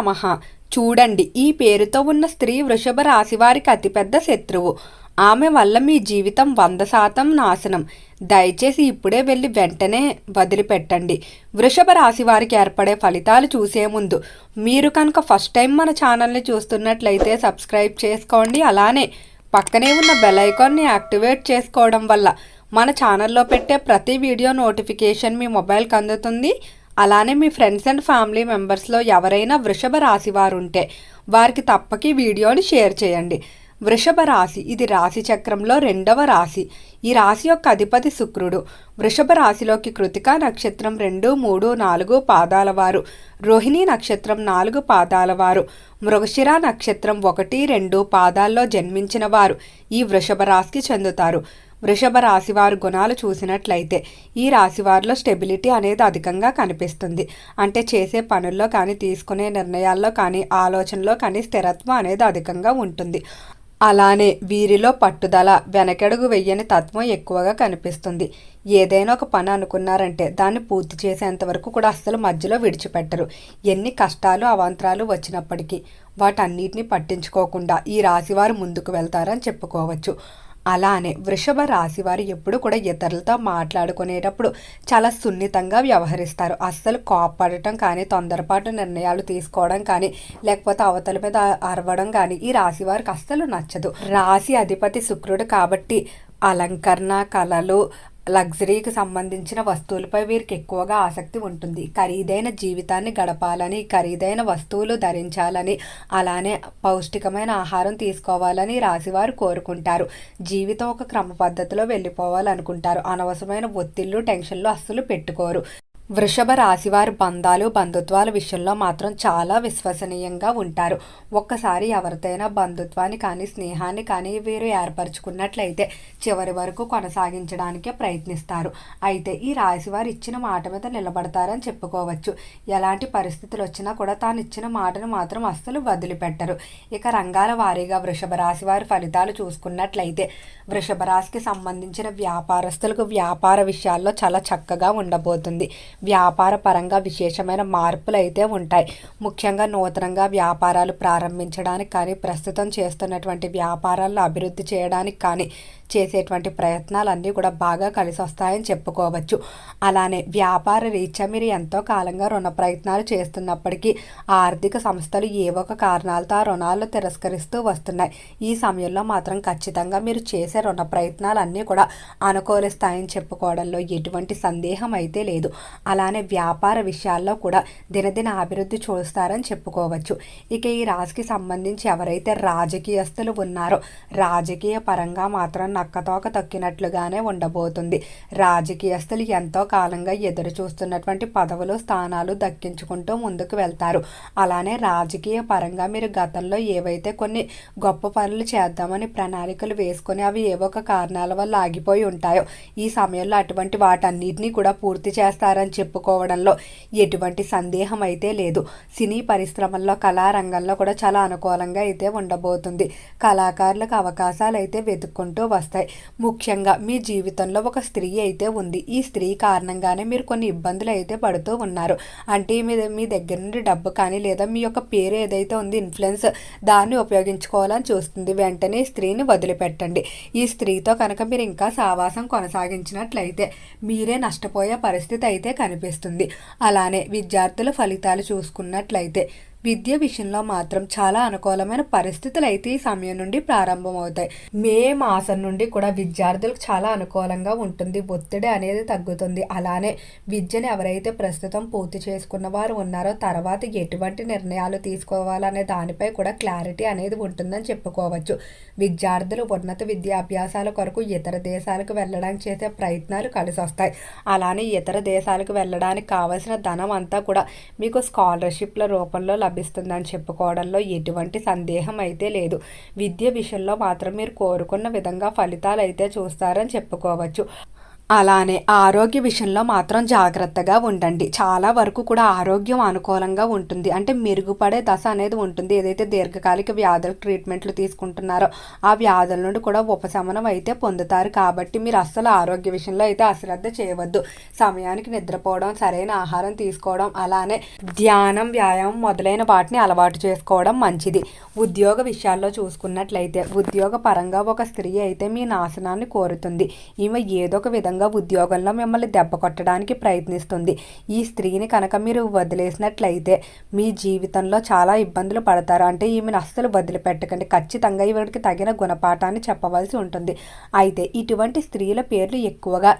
నమః. చూడండి ఈ పేరుతో ఉన్న స్త్రీ వృషభ రాశి వారికి అతిపెద్ద శత్రువు. ఆమె వల్ల మీ జీవితం వంద శాతం నాశనం. దయచేసి ఇప్పుడే వెళ్ళి వెంటనే వదిలిపెట్టండి. వృషభ రాశి వారికి ఏర్పడే ఫలితాలు చూసే ముందు మీరు కనుక ఫస్ట్ టైం మన ఛానల్ని చూస్తున్నట్లయితే సబ్స్క్రైబ్ చేసుకోండి. అలానే పక్కనే ఉన్న బెల్ ఐకాన్ని యాక్టివేట్ చేసుకోవడం వల్ల మన ఛానల్లో పెట్టే ప్రతి వీడియో నోటిఫికేషన్ మీ మొబైల్కి అందుతుంది. అలానే మీ ఫ్రెండ్స్ అండ్ ఫ్యామిలీ మెంబర్స్లో ఎవరైనా వృషభ రాశి వారు ఉంటే వారికి తప్పకి వీడియోని షేర్ చేయండి. వృషభ రాశి ఇది రాశి చక్రంలో రెండవ రాశి. ఈ రాశి యొక్క అధిపతి శుక్రుడు. వృషభ రాశిలోకి కృతికా నక్షత్రం రెండు మూడు నాలుగు పాదాల వారు. రోహిణి నక్షత్రం నాలుగు పాదాల వారు. మృగశిర నక్షత్రం ఒకటి రెండు పాదాల్లో జన్మించిన వారు. ఈ వృషభ రాశికి చెందుతారు. వృషభ రాశివారు గుణాలు చూసినట్లయితే ఈ రాశివారిలో స్టెబిలిటీ అనేది అధికంగా కనిపిస్తుంది. అంటే చేసే పనుల్లో కానీ తీసుకునే నిర్ణయాల్లో కానీ ఆలోచనలో కానీ స్థిరత్వం అనేది అధికంగా ఉంటుంది. అలానే వీరిలో పట్టుదల వెనకడుగు వెయ్యని తత్వం ఎక్కువగా కనిపిస్తుంది. ఏదైనా ఒక పని అనుకున్నారంటే దాన్ని పూర్తి చేసేంత వరకు కూడా అస్సలు మధ్యలో విడిచిపెట్టరు. ఎన్ని కష్టాలు అవాంతరాలు వచ్చినప్పటికీ వాటన్నిటిని పట్టించుకోకుండా ఈ రాశివారు ముందుకు వెళ్తారని చెప్పుకోవచ్చు. అలానే వృషభ రాశి వారు ఎప్పుడు కూడా ఇతరులతో మాట్లాడుకునేటప్పుడు చాలా సున్నితంగా వ్యవహరిస్తారు. అస్సలు కోప్పడటం కానీ తొందరపాటు నిర్ణయాలు తీసుకోవడం కానీ లేకపోతే అవతల మీద అరవడం కానీ ఈ రాశి వారికి అస్సలు నచ్చదు. రాశి అధిపతి శుక్రుడు కాబట్టి అలంకరణ కళలు లగ్జరీకి సంబంధించిన వస్తువులపై వీరికి ఎక్కువగా ఆసక్తి ఉంటుంది. ఖరీదైన జీవితాన్ని గడపాలని ఖరీదైన వస్తువులు ధరించాలని అలానే పౌష్టికమైన ఆహారం తీసుకోవాలని రాశివారు కోరుకుంటారు. జీవితం ఒక క్రమ పద్ధతిలో వెళ్ళిపోవాలనుకుంటారు. అనవసరమైన ఒత్తిళ్ళు టెన్షన్లు అస్సలు పెట్టుకోరు. వృషభ రాశివారి బంధాలు బంధుత్వాల విషయంలో మాత్రం చాలా విశ్వసనీయంగా ఉంటారు. ఒక్కసారి ఎవరితోనైనా బంధుత్వాన్ని కానీ స్నేహాన్ని కానీ వీరు ఏర్పరచుకున్నట్లయితే చివరి వరకు కొనసాగించడానికే ప్రయత్నిస్తారు. అయితే ఈ రాశివారు ఇచ్చిన మాట మీద నిలబడతారని చెప్పుకోవచ్చు. ఎలాంటి పరిస్థితులు వచ్చినా కూడా తాను ఇచ్చిన మాటను మాత్రం అస్సలు వదిలిపెట్టరు. ఇక రంగాల వారీగా వృషభ రాశి వారి ఫలితాలు చూసుకున్నట్లయితే వృషభ రాశికి సంబంధించిన వ్యాపారస్తులకు వ్యాపార విషయాల్లో చాలా చక్కగా ఉండబోతుంది. వ్యాపార పరంగా విశేషమైన మార్పులు అయితే ఉంటాయి. ముఖ్యంగా నూతనంగా వ్యాపారాలు ప్రారంభించడానికి కానీ ప్రస్తుతం చేస్తున్నటువంటి వ్యాపారాలను అభివృద్ధి చేయడానికి కానీ చేసేటువంటి ప్రయత్నాలన్నీ కూడా బాగా కలిసి వస్తాయని చెప్పుకోవచ్చు. అలానే వ్యాపార రీత్యా మీరు ఎంతో కాలంగా రుణ ప్రయత్నాలు చేస్తున్నప్పటికీ ఆర్థిక సంస్థలు ఏ ఒక కారణాలతో ఆ రుణాలు తిరస్కరిస్తూ వస్తున్నాయి. ఈ సమయంలో మాత్రం ఖచ్చితంగా మీరు చేసే రుణ ప్రయత్నాలన్నీ కూడా అనుకూలిస్తాయని చెప్పుకోవడంలో ఎటువంటి సందేహం అయితే లేదు. అలానే వ్యాపార విషయాల్లో కూడా దినదిన అభివృద్ధి చూస్తారని చెప్పుకోవచ్చు. ఇక ఈ రాశికి సంబంధించి ఎవరైతే రాజకీయస్తులు ఉన్నారో రాజకీయ పరంగా మాత్రం నక్కతోక తొక్కినట్లుగానే ఉండబోతుంది. రాజకీయస్తులు ఎంతో కాలంగా ఎదురు చూస్తున్నటువంటి పదవులు స్థానాలు దక్కించుకుంటూ ముందుకు వెళ్తారు. అలానే రాజకీయ పరంగా మీరు గతంలో ఏవైతే కొన్ని గొప్ప పనులు చేద్దామని ప్రణాళికలు వేసుకొని అవి ఏవో ఒక కారణాల వల్ల ఆగిపోయి ఉంటాయో ఈ సమయంలో అటువంటి వాటన్నిటినీ కూడా పూర్తి చేస్తారని చెప్పుకోవడంలో ఎటువంటి సందేహం అయితే లేదు. సినీ పరిశ్రమల్లో కళారంగంలో కూడా చాలా అనుకూలంగా అయితే ఉండబోతుంది. కళాకారులకు అవకాశాలు అయితే వెతుక్కుంటూ వస్తాయి. ముఖ్యంగా మీ జీవితంలో ఒక స్త్రీ అయితే ఉంది. ఈ స్త్రీ కారణంగానే మీరు కొన్ని ఇబ్బందులు అయితే పడుతూ ఉన్నారు. అంటే మీ మీ దగ్గర నుండి డబ్బు కానీ లేదా మీ యొక్క పేరు ఏదైతే ఉంది ఇన్ఫ్లుయెన్స్ దాన్ని ఉపయోగించుకోవాలని చూస్తుంది. వెంటనే స్త్రీని వదిలిపెట్టండి. ఈ స్త్రీతో కనుక మీరు ఇంకా సావాసం కొనసాగించినట్లయితే మీరే నష్టపోయే పరిస్థితి అయితే కనిపిస్తుంది. అలానే విద్యార్థుల ఫలితాలు చూసుకున్నట్లయితే విద్య విషయంలో మాత్రం చాలా అనుకూలమైన పరిస్థితులు అయితే ఈ సమయం నుండి ప్రారంభమవుతాయి. మే మాసం నుండి కూడా విద్యార్థులకు చాలా అనుకూలంగా ఉంటుంది. ఒత్తిడి అనేది తగ్గుతుంది. అలానే విద్యను ఎవరైతే ప్రస్తుతం పూర్తి చేసుకున్న వారు ఉన్నారో తర్వాత ఎటువంటి నిర్ణయాలు తీసుకోవాలనే దానిపై కూడా క్లారిటీ అనేది ఉంటుందని చెప్పుకోవచ్చు. విద్యార్థులు ఉన్నత విద్యాభ్యాసాల కొరకు ఇతర దేశాలకు వెళ్ళడానికి చేసే ప్రయత్నాలు కలిసి వస్తాయి అలానే ఇతర దేశాలకు వెళ్ళడానికి కావలసిన ధనం అంతా కూడా మీకు స్కాలర్షిప్ల రూపంలో లభిస్తుందని చెప్పుకోవడంలో ఎటువంటి సందేహం అయితే లేదు. విద్య విషయంలో మాత్రం మీరు కోరుకున్న విధంగా ఫలితాలు అయితే చూస్తారని చెప్పుకోవచ్చు. అలానే ఆరోగ్య విషయంలో మాత్రం జాగ్రత్తగా ఉండండి. చాలా వరకు కూడా ఆరోగ్యం అనుకూలంగా ఉంటుంది. అంటే మెరుగుపడే దశ అనేది ఉంటుంది. ఏదైతే దీర్ఘకాలిక వ్యాధుల ట్రీట్మెంట్లు తీసుకుంటున్నారో ఆ వ్యాధుల నుండి కూడా ఉపశమనం అయితే పొందుతారు. కాబట్టి మీరు అస్సలు ఆరోగ్య విషయంలో అయితే అశ్రద్ధ చేయవద్దు. సమయానికి నిద్రపోవడం సరైన ఆహారం తీసుకోవడం అలానే ధ్యానం వ్యాయామం మొదలైన వాటిని అలవాటు చేసుకోవడం మంచిది. ఉద్యోగ విషయాల్లో చూసుకున్నట్లయితే ఉద్యోగ పరంగా ఒక స్త్రీ అయితే మీ నాశనాన్ని కోరుతుంది. ఈమె ఏదో ఒక విధంగా ఉద్యోగంలో మిమ్మల్ని దెబ్బ కొట్టడానికి ప్రయత్నిస్తుంది. ఈ స్త్రీని కనుక మీరు వదిలేసినట్లయితే మీ జీవితంలో చాలా ఇబ్బందులు పడతారు. అంటే ఈమెను అస్సలు వదిలిపెట్టకండి. ఖచ్చితంగా ఈవిడికి తగిన గుణపాఠాన్ని చెప్పవలసి ఉంటుంది. అయితే ఇటువంటి స్త్రీల పేర్లు ఎక్కువగా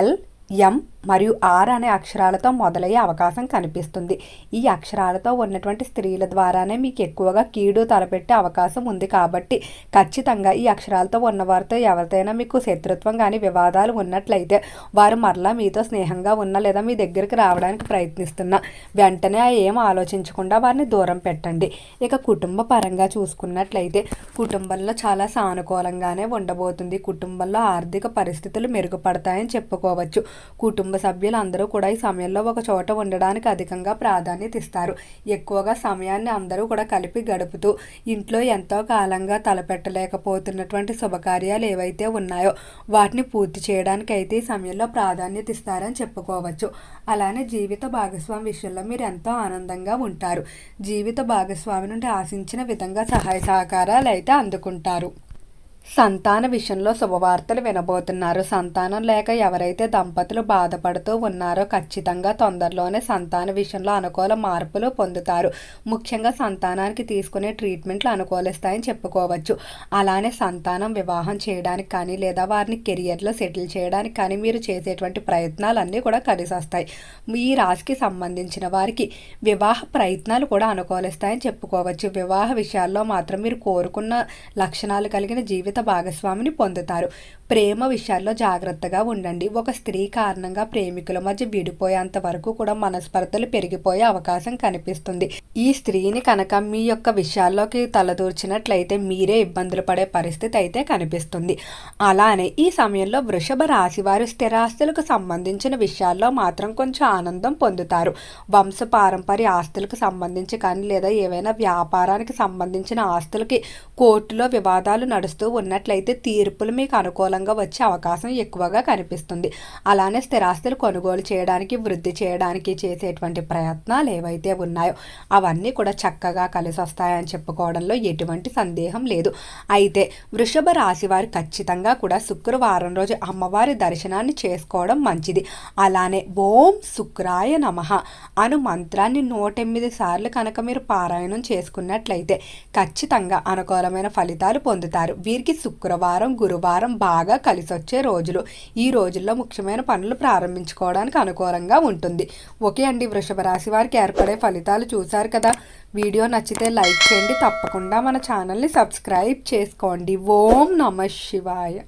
ఎల్ ఎం మరియు ఆర్ అనే అక్షరాలతో మొదలయ్యే అవకాశం కనిపిస్తుంది. ఈ అక్షరాలతో ఉన్నటువంటి స్త్రీల ద్వారానే మీకు ఎక్కువగా కీడు తలపెట్టే అవకాశం ఉంది కాబట్టి ఖచ్చితంగా ఈ అక్షరాలతో ఉన్నవారితో ఎవరితోనైనా మీకు శత్రుత్వం కానీ వివాదాలు ఉన్నట్లయితే వారు మరలా మీతో స్నేహంగా ఉన్న లేదా మీ దగ్గరికి రావడానికి ప్రయత్నిస్తున్న వెంటనే ఏం ఆలోచించకుండా వారిని దూరం పెట్టండి. ఇక కుటుంబ పరంగా చూసుకున్నట్లయితే కుటుంబంలో చాలా సానుకూలంగానే ఉండబోతుంది. కుటుంబంలో ఆర్థిక పరిస్థితులు మెరుగుపడతాయని చెప్పుకోవచ్చు. కుటుంబ సభ్యులు అందరూ కూడా ఈ సమయంలో ఒక చోట ఉండడానికి అధికంగా ప్రాధాన్యత ఇస్తారు. ఎక్కువగా సమయాన్ని అందరూ కూడా కలిపి గడుపుతూ ఇంట్లో ఎంతో కాలంగా తలపెట్టలేకపోతున్నటువంటి శుభకార్యాలు ఏవైతే ఉన్నాయో వాటిని పూర్తి చేయడానికి అయితే ఈ సమయంలో ప్రాధాన్యత ఇస్తారని చెప్పుకోవచ్చు. అలానే జీవిత భాగస్వామి విషయంలో మీరు ఎంతో ఆనందంగా ఉంటారు. జీవిత భాగస్వామి నుండి ఆశించిన విధంగా సహాయ సహకారాలు అయితే అందుకుంటారు. సంతాన విషయంలో శుభవార్తలు వినబోతున్నారు. సంతానం లేక ఎవరైతే దంపతులు బాధపడుతూ ఉన్నారో ఖచ్చితంగా తొందరలోనే సంతాన విషయంలో అనుకూల మార్పులు పొందుతారు. ముఖ్యంగా సంతానానికి తీసుకునే ట్రీట్మెంట్లు అనుకూలిస్తాయని చెప్పుకోవచ్చు. అలానే సంతానం వివాహం చేయడానికి కానీ లేదా వారిని కెరియర్లో సెటిల్ చేయడానికి కానీ మీరు చేసేటువంటి ప్రయత్నాలన్నీ కూడా కలిసొస్తాయి. ఈ రాశికి సంబంధించిన వారికి వివాహ ప్రయత్నాలు కూడా అనుకూలిస్తాయని చెప్పుకోవచ్చు. వివాహ విషయాల్లో మాత్రం మీరు కోరుకున్న లక్షణాలు కలిగిన జీవితం భాగస్వామిని పొందుతారు. ప్రేమ విషయాల్లో జాగ్రత్తగా ఉండండి. ఒక స్త్రీ కారణంగా ప్రేమికుల మధ్య విడిపోయేంత వరకు కూడా మనస్పర్ధలు పెరిగిపోయే అవకాశం కనిపిస్తుంది. ఈ స్త్రీని కనుక మీ యొక్క విషయాల్లోకి తలదూర్చినట్లయితే మీరే ఇబ్బందులు పడే పరిస్థితి అయితే కనిపిస్తుంది. అలానే ఈ సమయంలో వృషభ రాశి వారు స్థిరాస్తులకు సంబంధించిన విషయాల్లో మాత్రం కొంచెం ఆనందం పొందుతారు. వంశ పారంపర్య ఆస్తులకు సంబంధించి కానీ లేదా ఏవైనా వ్యాపారానికి సంబంధించిన ఆస్తులకి కోర్టులో వివాదాలు నడుస్తూ ఉన్నట్లయితే తీర్పులు మీకు అనుకూలంగా వచ్చే అవకాశం ఎక్కువగా కనిపిస్తుంది. అలానే స్థిరాస్తులు కొనుగోలు చేయడానికి వృద్ధి చేయడానికి చేసేటువంటి ప్రయత్నాలు ఏవైతే ఉన్నాయో అవన్నీ కూడా చక్కగా కలిసి వస్తాయని చెప్పుకోవడంలో ఎటువంటి సందేహం లేదు. అయితే వృషభ రాశి వారు ఖచ్చితంగా కూడా శుక్రవారం రోజు అమ్మవారి దర్శనాన్ని చేసుకోవడం మంచిది. అలానే ఓం శుక్రాయ నమ అను మంత్రాన్ని నూట ఎనిమిది సార్లు కనుక మీరు పారాయణం చేసుకున్నట్లయితే ఖచ్చితంగా అనుకూలమైన ఫలితాలు పొందుతారు. వీరికి శుక్రవారం గురువారం బాగా కలిసొచ్చే రోజులు. ఈ రోజుల్లో ముఖ్యమైన పనులు ప్రారంభించుకోవడానికి అనుకూలంగా ఉంటుంది. ఓకే అండి వృషభ రాశి వారికి ఏర్పడే ఫలితాలు చూశారు కదా? వీడియో నచ్చితే లైక్ చేయండి. తప్పకుండా మన ఛానల్ని సబ్స్క్రైబ్ చేసుకోండి. ఓం నమ శివాయ.